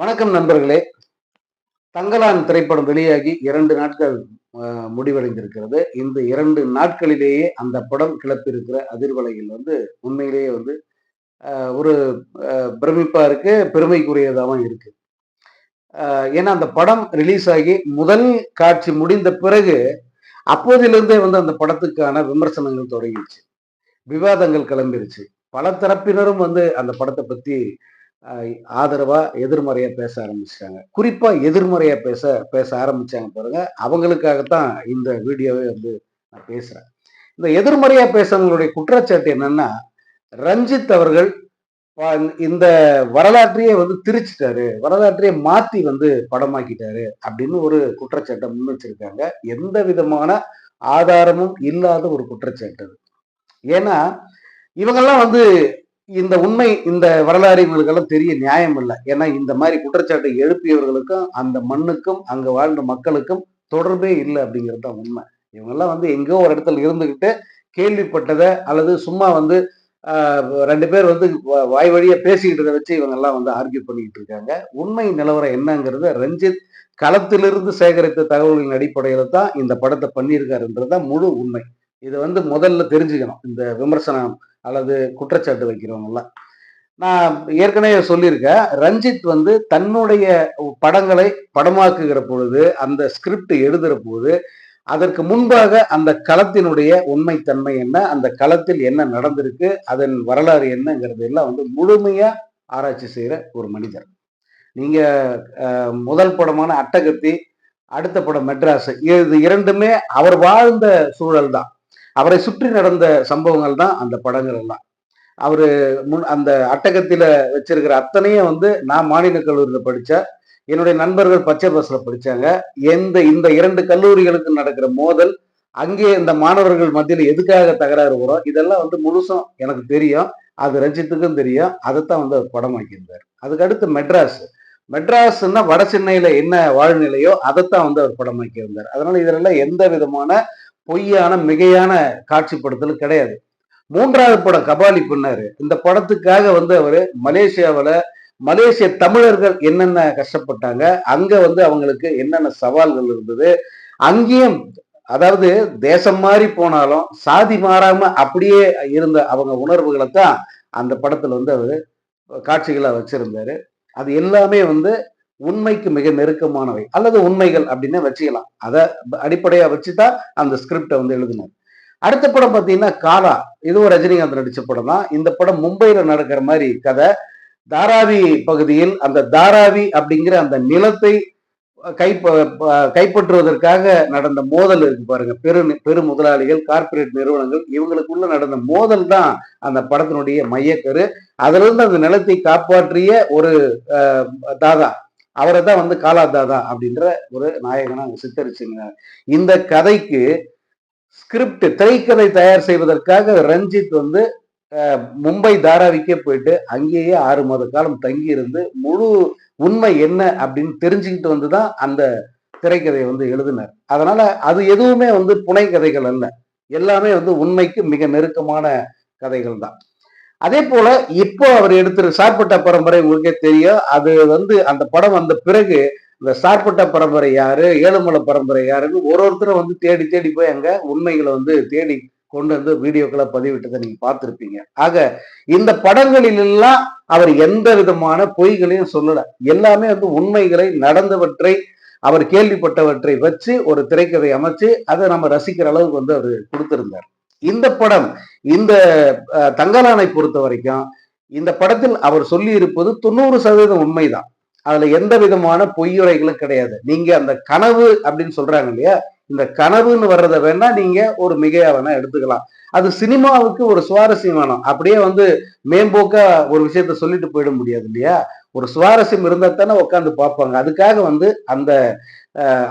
வணக்கம் நண்பர்களே. தங்கலான் திரைப்படம் வெளியாகி இரண்டு நாட்கள் முடிவடைந்திருக்கிறது. இந்த இரண்டு நாட்களிலேயே அந்த படம் கிளப்பியிருக்கிற அதிர்வலையில் வந்து உண்மையிலேயே வந்து ஒரு பிரமிப்பா இருக்கு பெருமைக்குரியதாகவும் இருக்கு. ஏன்னா அந்த படம் ரிலீஸ் ஆகி முதல் காட்சி முடிந்த பிறகு அப்போதிலிருந்தே வந்து அந்த படத்துக்கான விமர்சனங்கள் தொடங்கிடுச்சு. விவாதங்கள் கிளம்பிருச்சு. பல தரப்பினரும் வந்து அந்த படத்தை பத்தி ஆதரவா எதிர்மறையா பேச ஆரம்பிச்சிட்டாங்க. குறிப்பா எதிர்மறையா பேச பேச ஆரம்பிச்சாங்க பாருங்க. அவங்களுக்காகத்தான் இந்த வீடியோவே வந்து நான் பேசுறேன். இந்த எதிர்மறையா பேசுறவங்களுடைய குற்றச்சாட்டு என்னன்னா ரஞ்சித் அவர்கள் இந்த வரலாற்றையே வந்து திரிச்சிட்டாரு. வரலாற்றையே மாத்தி வந்து படமாக்கிட்டாரு அப்படின்னு ஒரு குற்றச்சாட்டை முன் வச்சிருக்காங்க எந்த விதமான ஆதாரமும் இல்லாத ஒரு குற்றச்சாட்டு அது. ஏன்னா இவங்கெல்லாம் வந்து இந்த உண்மை இந்த வரலாறு இவங்களுக்கெல்லாம் தெரிய நியாயம் இல்லை. ஏன்னா இந்த மாதிரி குற்றச்சாட்டை எழுப்பியவர்களுக்கும் அந்த மண்ணுக்கும் அங்க வாழ்ந்த மக்களுக்கும் தொடர்பே இல்லை அப்படிங்கிறது தான் உண்மை. இவங்கெல்லாம் வந்து எங்கேயோ ஒரு இடத்துல இருந்துகிட்டு கேள்விப்பட்டதை அல்லது சும்மா வந்து ரெண்டு பேர் வந்து வ- வாய் வழியா பேசிக்கிட்டதை வச்சு இவங்கெல்லாம் வந்து ஆர்கியூ பண்ணிக்கிட்டு இருக்காங்க. உண்மை நிலவரம் என்னங்கிறத ரஞ்சித் களத்திலிருந்து சேகரித்த தகவல்களின் அடிப்படையில தான் இந்த படத்தை பண்ணியிருக்காருன்றது தான் முழு உண்மை. இது வந்து முதல்ல தெரிஞ்சுக்கணும். இந்த விமர்சனம் அல்லது குற்றச்சாட்டு வைக்கிறவங்கெல்லாம் நான் ஏற்கனவே சொல்லியிருக்கேன். ரஞ்சித் வந்து தன்னுடைய படங்களை படமாக்குகிற பொழுது அந்த ஸ்கிரிப்ட் எழுதுகிற போது அதற்கு முன்பாக அந்த களத்தினுடைய உண்மைத்தன்மை என்ன அந்த களத்தில் என்ன நடந்திருக்கு அதன் வரலாறு என்னங்கிறது எல்லாம் வந்து முழுமையா ஆராய்ச்சி செய்கிற ஒரு மனிதர். நீங்க முதல் படமான அட்டகத்தி அடுத்த படம் மெட்ராஸ் இது இரண்டுமே அவர் வாழ்ந்த சூழல் தான் அவரை சுற்றி நடந்த சம்பவங்கள் தான் அந்த படங்கள் எல்லாம். அவர் முன் அந்த அட்டகத்தில வச்சிருக்கிற அத்தனையும் வந்து நான் மாநில கல்லூரியில் படித்த என்னுடைய நண்பர்கள் பச்சை பஸ்ல படிச்சாங்க. எந்த இந்த இரண்டு கல்லூரிகளுக்கு நடக்கிற மோதல் அங்கே இந்த மாணவர்கள் மத்தியில் எதுக்காக தகராறு வரும் இதெல்லாம் வந்து முழுசும் எனக்கு தெரியும். அது ரஞ்சித்துக்கும் தெரியும். அதைத்தான் வந்து அவர் படமாக்கியிருந்தார் அதுக்கு அடுத்து மெட்ராஸ். மெட்ராஸ்ன்னா வட சென்னையில என்ன வாழ்நிலையோ அதைத்தான் வந்து அவர் படமாக்கியிருந்தார் அதனால இதெல்லாம் எந்த விதமான பொய்யான மிகையான காட்சிப்படுத்தல் கிடையாது. மூன்றாவது படம் கபாலி பண்ணாரு. இந்த படத்துக்காக வந்து அவர் மலேசியாவில் மலேசிய தமிழர்கள் என்னென்ன கஷ்டப்பட்டாங்க அங்க வந்து அவங்களுக்கு என்னென்ன சவால்கள் இருந்தது அங்கேயும் அதாவது தேசம் மாறி போனாலும் சாதி மாறாம அப்படியே இருந்த அவங்க உணர்வுகளை தான் அந்த படத்துல வந்து அவர் காட்சிகளாக வச்சிருந்தாரு. அது எல்லாமே வந்து உண்மைக்கு மிக நெருக்கமானவை அல்லது உண்மைகள் அப்படின்னு வச்சுக்கலாம். அதை அடிப்படையா வச்சுதான் அந்த ஸ்கிரிப்டை வந்து எழுதினார். அடுத்த படம் பார்த்தீங்கன்னா காலா. இதுவும் ரஜினிகாந்த் நடிச்ச படம் தான். இந்த படம் மும்பையில நடக்கிற மாதிரி கதை. தாராவி பகுதியில் அந்த தாராவி அப்படிங்கிற அந்த நிலத்தை கைப்ப கைப்பற்றுவதற்காக நடந்த மோதல் இருக்கு பாருங்க. பெரு பெரு முதலாளிகள் கார்ப்பரேட் நிறுவனங்கள் இவங்களுக்குள்ள நடந்த மோதல் தான் அந்த படத்தினுடைய மையக்கரு. அதுல இருந்து அந்த நிலத்தை காப்பாற்றிய ஒரு தாதா. அவரை தான் வந்து காலாதாதா அப்படின்ற ஒரு நாயகனை அவங்க சித்தரிச்சுங்க இந்த கதைக்கு ஸ்கிரிப்ட் திரைக்கதை தயார் செய்வதற்காக ரஞ்சித் வந்து மும்பை தாராவிக்கே போயிட்டு அங்கேயே ஆறு மாத காலம் தங்கி இருந்து முழு உண்மை என்ன அப்படின்னு தெரிஞ்சுக்கிட்டு வந்து தான் அந்த திரைக்கதையை வந்து எழுதினார். அதனால அது எதுவுமே வந்து புனை கதைகள் அல்ல. எல்லாமே வந்து உண்மைக்கு மிக நெருக்கமான கதைகள் தான் அதே போல இப்போ அவர் எடுத்துரு சார்பட்ட பரம்பரை உங்களுக்கே தெரியும். அது வந்து அந்த படம் வந்த பிறகு இந்த சார்பட்ட பரம்பரை யாரு ஏழுமலை பரம்பரை யாருன்னு ஒரு ஒருத்தரும் வந்து தேடி தேடி போய் அங்க உண்மைகளை வந்து தேடி கொண்டு வந்து வீடியோக்களை பதிவிட்டதை நீங்க பார்த்திருப்பீங்க. ஆக இந்த படங்களில் எல்லாம் அவர் எந்த விதமான பொய்களையும் சொல்லல. எல்லாமே வந்து உண்மைகளை நடந்தவற்றை அவர் கேள்விப்பட்டவற்றை வச்சு ஒரு திரைக்கதை அமைச்சு அதை நம்ம ரசிக்கிற அளவுக்கு வந்து அவர் கொடுத்திருந்தார். இந்த படம் இந்த தங்கலானை பொறுத்த வரைக்கும் இந்த படத்தில் அவர் சொல்லி இருப்பது தொண்ணூறு சதவீதம் உண்மைதான். அதுல எந்த விதமான பொய்யுரைகளும் கிடையாது. நீங்க அந்த கனவு அப்படின்னு சொல்றாங்க இல்லையா? இந்த கனவுன்னு வர்றதை வேணா நீங்க ஒரு மிகையா வேணா எடுத்துக்கலாம். அது சினிமாவுக்கு ஒரு சுவாரஸ்யம் வேணும் அப்படியே வந்து மேம்போக்கா ஒரு விஷயத்த சொல்லிட்டு போயிட முடியாது இல்லையா? ஒரு சுவாரஸ்யம் இருந்தா தானே உட்காந்து பார்ப்பாங்க. அதுக்காக வந்து அந்த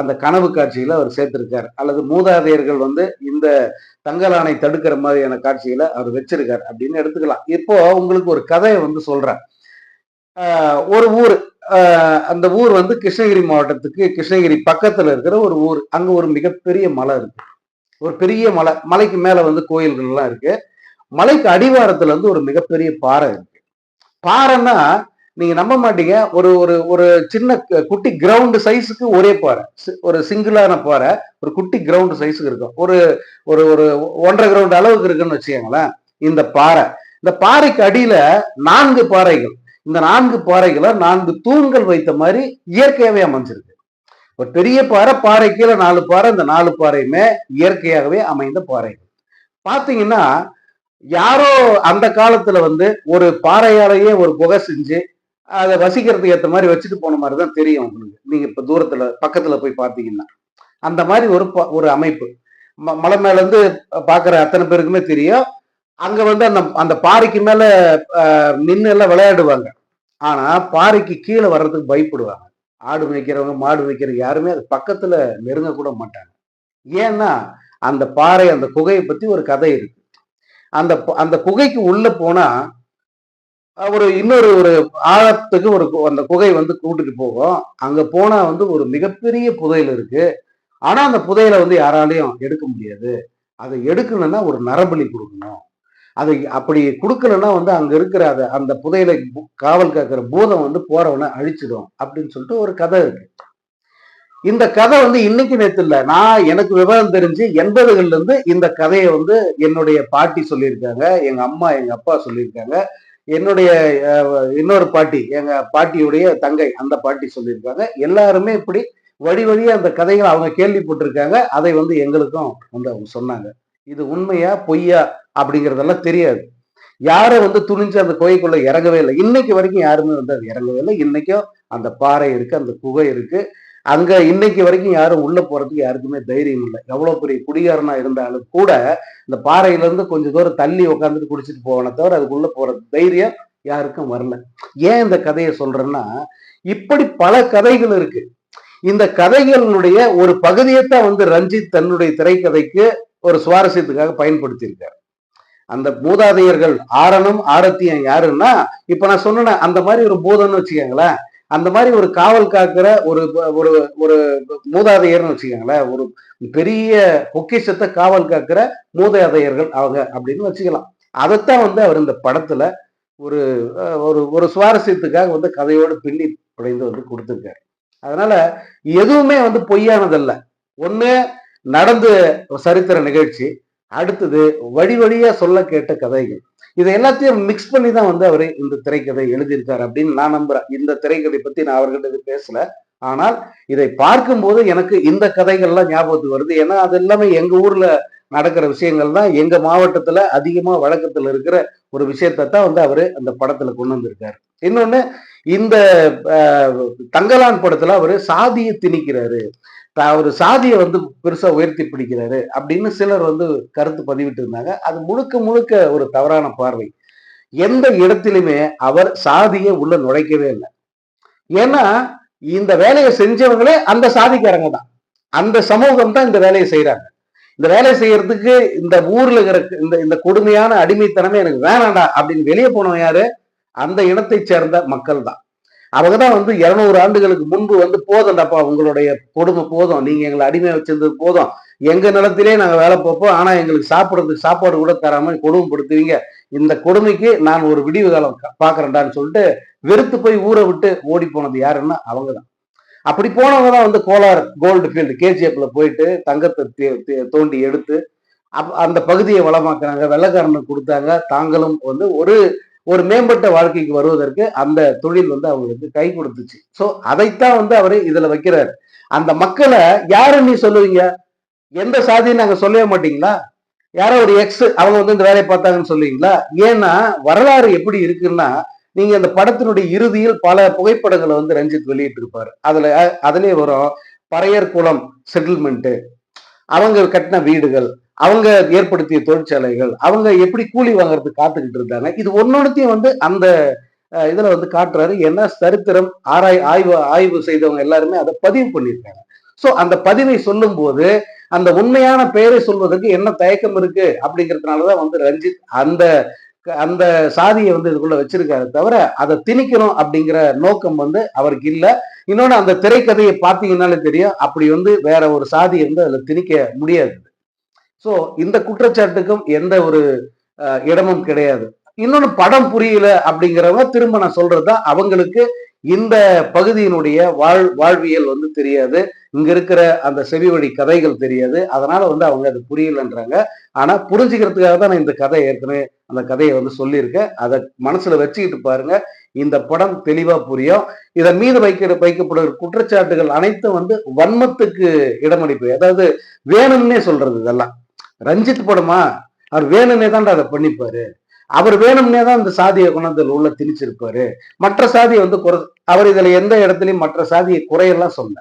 அந்த கனவு காட்சியில அவர் சேர்த்திருக்காரு. அல்லது மூதாதையர்கள் வந்து இந்த தங்கலானை தடுக்கிற மாதிரியான காட்சிகளை அவர் வச்சிருக்கார் அப்படின்னு எடுத்துக்கலாம். இப்போ உங்களுக்கு ஒரு கதையை வந்து சொல்றேன். ஒரு ஊர் அந்த ஊர் வந்து கிருஷ்ணகிரி மாவட்டத்துக்கு கிருஷ்ணகிரி பக்கத்துல இருக்கிற ஒரு ஊர். அங்க ஒரு மிகப்பெரிய மலை இருக்கு. ஒரு பெரிய மலை. மலைக்கு மேல வந்து கோயில்கள் எல்லாம் இருக்கு. மலைக்கு அடிவாரத்துல வந்து ஒரு மிகப்பெரிய பாறை இருக்கு. பாறைன்னா நீங்க நம்ப மாட்டீங்க. ஒரு ஒரு ஒரு சின்ன குட்டி கிரவுண்ட் சைஸுக்கு ஒரே பாறை. ஒரு சிங்கிளான பாறை. ஒரு குட்டி கிரவுண்ட் சைஸுக்கு இருக்கும். ஒரு ஒரு ஒரு ஒன்றரை கிரவுண்ட் அளவுக்கு இருக்குன்னு வச்சுக்கோங்களேன். இந்த பாறை. இந்த பாறைக்கு அடியில நான்கு பாறைகள். இந்த நான்கு பாறைகளை நான்கு தூண்கள் வைத்த மாதிரி இயற்கையாகவே அமைஞ்சிருக்கு. ஒரு பெரிய பாறை பாறை கீழே நாலு பாறை இந்த நாலு பாறையுமே இயற்கையாகவே அமைந்த பாறைகள். பார்த்தீங்கன்னா யாரோ அந்த காலத்துல வந்து ஒரு பாறையாலேயே ஒரு புகை செஞ்சு அதை வசிக்கிறதுக்கு ஏற்ற மாதிரி வச்சுட்டு போன மாதிரி தான் தெரியும் உங்களுக்கு. நீங்க இப்ப தூரத்துல பக்கத்துல போய் பார்த்தீங்கன்னா. அந்த மாதிரி ஒரு ப- ஒரு அமைப்பு. ம- மலை மேல இருந்து பாக்குற அத்தனை பேருக்குமே தெரியும். அங்க வந்து அந்த அந்த பாறைக்கு மேல நின்று எல்லாம் விளையாடுவாங்க. ஆனா பாறைக்கு கீழே வர்றதுக்கு பயப்படுவாங்க. ஆடு மேய்க்கிறவங்க மாடு மேய்க்கிறவங்க யாருமே அது பக்கத்துல நெருங்கக்கூட மாட்டாங்க. ஏன்னா அந்த பாறை அந்த குகையை பத்தி ஒரு கதை இருக்கு. அந்த அந்த குகைக்கு உள்ள போனா ஒரு இன்னொரு ஒரு ஆழத்துக்கு ஒரு கு- அந்த குகை வந்து கூட்டிட்டு போகும். அங்க போனா வந்து ஒரு மிகப்பெரிய புதையல் இருக்கு. ஆனா அந்த புதையலை வந்து யாராலையும் எடுக்க முடியாது. அதை எடுக்கணும்னா ஒரு நரபலி கொடுக்கணும். அதை அப்படி கொடுக்கலன்னா வந்து அங்க இருக்கிற அதை அந்த புதையலை காவல் காக்கிற பூதம் வந்து போறவனை அழிச்சிடும் அப்படின்னு சொல்லிட்டு ஒரு கதை இருக்கு. இந்த கதை வந்து இன்னைக்கு நேற்று இல்லை. நான் எனக்கு விவரம் தெரிஞ்சு எண்பதுகள்ல இருந்து இந்த கதையை வந்து என்னுடைய பாட்டி சொல்லியிருக்காங்க எங்க அம்மா எங்க அப்பா சொல்லியிருக்காங்க. என்னுடைய இன்னொரு பாட்டி எங்க பாட்டியுடைய தங்கை அந்த பாட்டி சொல்லியிருக்காங்க. எல்லாருமே இப்படி வழி வழியா அந்த கதைகளை அவங்க கேள்விப்பட்டிருக்காங்க. அதை வந்து எங்களுக்கும் வந்து அவங்க சொன்னாங்க. இது உண்மையா பொய்யா அப்படிங்கறதெல்லாம் தெரியாது. யாரை வந்து துணிஞ்சு அந்த குகைக்குள்ள இறங்கவே இல்லை. இன்னைக்கு வரைக்கும் யாருமே வந்து அது இறங்கவே இல்லை. இன்னைக்கும் அந்த பாறை இருக்கு அந்த குகை இருக்கு. அங்க இன்னைக்கு வரைக்கும் யாரும் உள்ள போறதுக்கு யாருக்குமே தைரியம் இல்லை. எவ்வளவு பெரிய குடிகாரனா இருந்தாலும் கூட இந்த பாறையில இருந்து கொஞ்சம் தூரம் தள்ளி உட்காந்துட்டு குடிச்சிட்டு போவன தவிர அதுக்குள்ள போற தைரியம் யாருக்கும் வரல. ஏன் இந்த கதையை சொல்றேன்னா இப்படி பல கதைகள் இருக்கு. இந்த கதைகளினுடைய ஒரு பகுதியைத்தான் வந்து ரஞ்சித் தன்னுடைய திரைக்கதைக்கு ஒரு சுவாரஸ்யத்துக்காக பயன்படுத்தியிருக்காரு. அந்த மூதாதையர்கள் ஆரணும் ஆரத்தியம் யாருன்னா இப்ப நான் சொன்னேன் அந்த மாதிரி ஒரு பூதம்னு வச்சுக்கோங்களேன். அந்த மாதிரி ஒரு காவல் காக்கிற ஒரு ஒரு ஒரு மூதாதையர்னு வச்சுக்கோங்களேன் ஒரு பெரிய பொக்கிஷத்தை காவல் காக்கிற மூதாதையர்கள் அவங்க அப்படின்னு வச்சுக்கலாம். அதைத்தான் வந்து அவர் இந்த படத்துல ஒரு ஒரு ஒரு சுவாரஸ்யத்துக்காக வந்து கதையோடு பின்னி உடைந்து வந்து கொடுத்துருக்காரு. அதனால எதுவுமே வந்து பொய்யானதல்ல. ஒன்று நடந்த சரித்திர நிகழ்ச்சி அடுத்தது வழி வழியா சொல்ல கேட்ட கதைகள். இதை எல்லாத்தையும் மிக்ஸ் பண்ணி தான் வந்து அவர் இந்த திரைக்கதை எழுதியிருக்காரு அப்படின்னு நான் நம்புறேன். இந்த திரைக்கதை பத்தி நான் அவர்கிட்ட இது பேசல. ஆனால் இதை பார்க்கும்போது எனக்கு இந்த கதைகள்லாம் ஞாபகத்துக்கு வருது. ஏன்னா அது எல்லாமே எங்க ஊர்ல நடக்கிற விஷயங்கள் தான். எங்க மாவட்டத்துல அதிகமா வழக்கத்துல இருக்கிற ஒரு விஷயத்தை தான் வந்து அவரு அந்த படத்துல கொண்டு வந்திருக்காரு. இன்னொன்னு இந்த தங்கலான் படத்துல அவரு சாதியை திணிக்கிறாரு. த- அவரு சாதியை வந்து பெருசா உயர்த்தி பிடிக்கிறாரு அப்படின்னு சிலர் வந்து கருத்து பதிவிட்டு இருந்தாங்க. அது முழுக்க முழுக்க ஒரு தவறான பார்வை. எந்த இடத்திலுமே அவர் சாதியை உள்ள நுழைக்கவே இல்லை. ஏன்னா இந்த வேலையை செஞ்சவங்களே அந்த சாதிக்காரங்க தான். அந்த சமூகம் தான் இந்த வேலையை செய்யறாங்க இந்த வேலையை செய்யறதுக்கு இந்த ஊர்ல இருக்கிற இந்த இந்த கொடுமையான அடிமைத்தனமே எனக்கு வேணாண்டா அப்படின்னு வெளியே போனவன் யாரு? அந்த இனத்தை சேர்ந்த மக்கள் தான் அவங்க தான் வந்து இருநூறு ஆண்டுகளுக்கு முன்பு வந்து போதும்டாப்பா உங்களுடைய கொடுமை போதும். நீங்க எங்களை அடிமை வச்சிருந்தது போதும். எங்க நிலத்திலே நாங்க வேலை பார்ப்போம். ஆனா எங்களுக்கு சாப்பிட்றதுக்கு சாப்பாடு கூட தராம கொடுமைப்படுத்துவீங்க. இந்த கொடுமைக்கு நான் ஒரு விடிவு காலம் பாக்குறேன்டான்னு சொல்லிட்டு வெறுத்து போய் ஊரை விட்டு ஓடி போனது யாருன்னா அவங்க தான் அப்படி போனவங்க தான் வந்து கோலார் கோல்டு ஃபீல்டு கேஜிஎஃப்ல போயிட்டு தங்கத்தை தே- தோண்டி எடுத்து அப்- அந்த பகுதியை வளமாக்குறாங்க வெள்ளக்காரனுக்கு கொடுத்தாங்க. தாங்களும் வந்து ஒரு ஒரு மேம்பட்ட வாழ்க்கைக்கு வருவதற்கு அந்த தொழில் வந்து அவங்களுக்கு கை கொடுத்துச்சு. ஸோ அதைத்தான் வந்து அவர் இதுல வைக்கிறார். அந்த மக்களை யாரு நீ சொல்லுவீங்க? எந்த சாதின்னு நாங்க சொல்லவே மாட்டீங்களா? யாரோ ஒரு எக்ஸ் அவங்க வந்து இந்த வேலையை பார்த்தாங்கன்னு சொல்லுவீங்களா? ஏன்னா வரலாறு எப்படி இருக்குன்னா நீங்க அந்த படத்தினுடைய இறுதியில் பல புகைப்படங்களை வந்து ரஞ்சித் வெளியிட்டு இருப்பாரு அதுல அதுலயே வரும் பறையர் குளம் செட்டில்மெண்ட்டு அவங்க கட்டின வீடுகள் அவங்க ஏற்படுத்திய தொழிற்சாலைகள் அவங்க எப்படி கூலி வாங்குறதுக்கு காத்துக்கிட்டு இருந்தாங்க இது ஒன்னொன்னுத்தையும் வந்து அந்த இதுல வந்து காட்டுறாரு. ஏன்னா சரித்திரம் ஆராய் ஆய்வு ஆய்வு செய்தவங்க எல்லாருமே அதை பதிவு பண்ணியிருக்காங்க. ஸோ அந்த பதிவை சொல்லும் போது அந்த உண்மையான பெயரை சொல்வதற்கு என்ன தயக்கம் இருக்கு அப்படிங்கிறதுனாலதான் வந்து ரஞ்சித் அந்த அந்த சாதியை வந்து இதுக்குள்ள வச்சிருக்காரு தவிர அதை திணிக்கணும் அப்படிங்கிற நோக்கம் வந்து அவருக்கு இல்லை. இன்னொன்று அந்த திரைக்கதையை பார்த்தீங்கன்னாலே தெரியும் அப்படி வந்து வேற ஒரு சாதியை வந்து அதில் திணிக்க முடியாது. ஸோ இந்த குற்றச்சாட்டுக்கும் எந்த ஒரு இடமும் கிடையாது. இன்னொன்று படம் புரியல அப்படிங்கிறவங்க திரும்ப நான் சொல்றதுதான் அவங்களுக்கு இந்த பகுதியினுடைய வாழ் வாழ்வியல் வந்து தெரியாது. இங்க இருக்கிற அந்த செவி வழி கதைகள் தெரியாது. அதனால வந்து அவங்க அது புரியலன்றாங்க. ஆனா புரிஞ்சுக்கிறதுக்காக தான் நான் இந்த கதை ஏற்கனவே அந்த கதையை வந்து சொல்லியிருக்கேன் அதை மனசுல வச்சுக்கிட்டு பாருங்க. இந்த படம் தெளிவா புரியும். இதன் மீது வைக்க வைக்கப்படுகிற குற்றச்சாட்டுகள் அனைத்தும் வந்து வன்மத்துக்கு இடமளிப்பு. அதாவது வேணும்னே சொல்றது இதெல்லாம். ரஞ்சித் படமா? அவர் வேணும்னே தான் அதை பண்ணிப்பாரு. அவர் வேணும்னே தான் இந்த சாதியை கொண்டாந்து உள்ள திணிச்சிருப்பாரு. மற்ற சாதியை வந்து குறை அவர் இதுல எந்த இடத்துலயும் மற்ற சாதியை குறையெல்லாம் சொல்ல.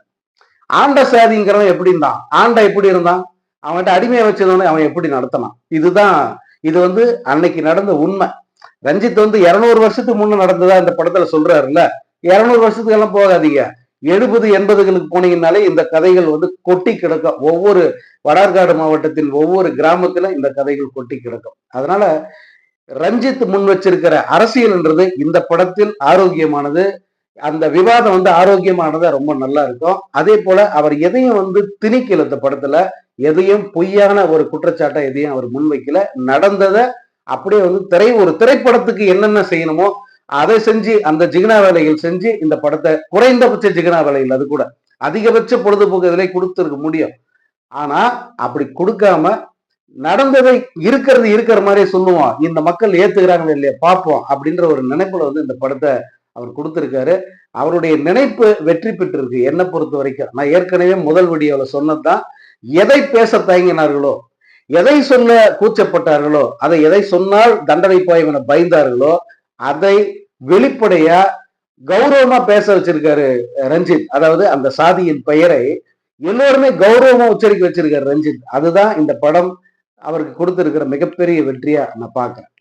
ஆண்ட சாதிங்கிறவன் எப்படி இருந்தான்? ஆண்ட எப்படி இருந்தான்? அவன்கிட்ட அடிமையை வச்சதவனே அவன் எப்படி நடத்தினான்? இதுதான் இது வந்து அன்னைக்கு நடந்த உண்மை. ரஞ்சித் வந்து இருநூறு வருஷத்துக்கு முன்ன நடந்ததா இந்த படத்துல சொல்றாருல்ல? இருநூறு வருஷத்துக்கு எல்லாம் போகாதீங்க. எழுபது எண்பதுகளுக்கு போனீங்கன்னாலே இந்த கதைகள் வந்து கொட்டி கிடக்கும். ஒவ்வொரு வடார்காடு மாவட்டத்தின் ஒவ்வொரு கிராமத்துல இந்த கதைகள் கொட்டி கிடக்கும். அதனால ரஞ்சித் முன் வச்சிருக்கிற அரசியல்ன்றது இந்த படத்தில் ஆரோக்கியமானது. அந்த விவாதம் வந்து ஆரோக்கியமானதா ரொம்ப நல்லா இருக்கும். அதே போல அவர் எதையும் வந்து திணிக்கல இந்த படத்துல. எதையும் பொய்யான ஒரு குற்றச்சாட்டை எதையும் அவர் முன்வைக்கல. நடந்ததை அப்படியே வந்து திரை ஒரு திரைப்படத்துக்கு என்னென்ன செய்யணுமோ அதை செஞ்சு அந்த ஜிகினா வேலைகள் செஞ்சு இந்த படத்தை குறைந்தபட்ச ஜிகினா வேலையில் அது கூட. அதிகபட்ச பொழுதுபோக்கு இதில் கொடுத்துருக்க முடியும். ஆனா அப்படி கொடுக்காம நடந்ததை இருக்கிறது இருக்கிற மாதிரியே சொல்லுவோம் இந்த மக்கள் ஏத்துக்கிறாங்க இல்லையா பார்ப்போம் அப்படின்ற ஒரு நினைப்புல வந்து இந்த படத்தை அவர் கொடுத்திருக்காரு. அவருடைய நினைப்பு வெற்றி பெற்றிருக்கு என்னை பொறுத்த வரைக்கும். நான் ஏற்கனவே முதல் வீடியோவில் சொன்னதுதான். எதை பேச தயங்கினார்களோ எதை சொல்ல கூச்சப்பட்டார்களோ அதை எதை சொன்னால் தண்டனை போய் என பயந்தார்களோ அதை வெளிப்படையா கௌரவமா பேச வச்சிருக்காரு ரஞ்சித். அதாவது அந்த சாதியின் பெயரை எல்லோருமே கௌரவமா உச்சரிக்க வச்சிருக்காரு ரஞ்சித். அதுதான் இந்த படம் அவருக்கு கொடுத்திருக்கிற மிகப்பெரிய வெற்றியா நான் பாக்குறேன்